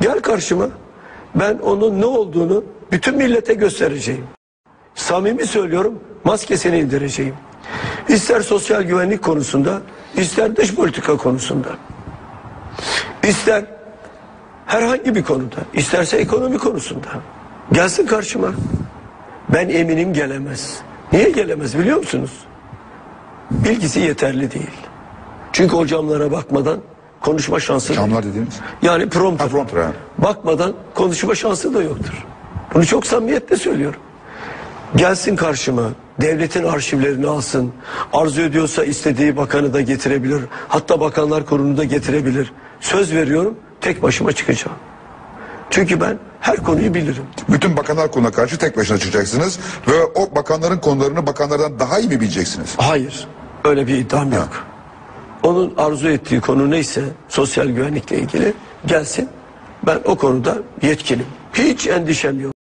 Gel karşıma. Ben onun ne olduğunu bütün millete göstereceğim. Samimi söylüyorum maskesini indireceğim. İster sosyal güvenlik konusunda, ister dış politika konusunda. İster herhangi bir konuda, isterse ekonomi konusunda. Gelsin karşıma. Ben eminim gelemez. Niye gelemez biliyor musunuz? Bilgisi yeterli değil. Çünkü o camlara bakmadan konuşma şansı da Camlar dediğiniz. yani prompter. Ha, prompter, ha. Bakmadan konuşma şansı da yoktur. Bunu çok samimiyetle söylüyorum. Gelsin karşıma, devletin arşivlerini alsın. Arzu ediyorsa istediği bakanı da getirebilir. Hatta bakanlar kurulunu da getirebilir. Söz veriyorum tek başıma çıkacağım. Çünkü ben her konuyu bilirim. Bütün bakanlar konuna karşı tek başına çıkacaksınız ve o bakanların konularını bakanlardan daha iyi mi bileceksiniz? Hayır, öyle bir iddiam yok. Onun arzu ettiği konu neyse sosyal güvenlikle ilgili gelsin. Ben o konuda yetkinim. Hiç endişem yok.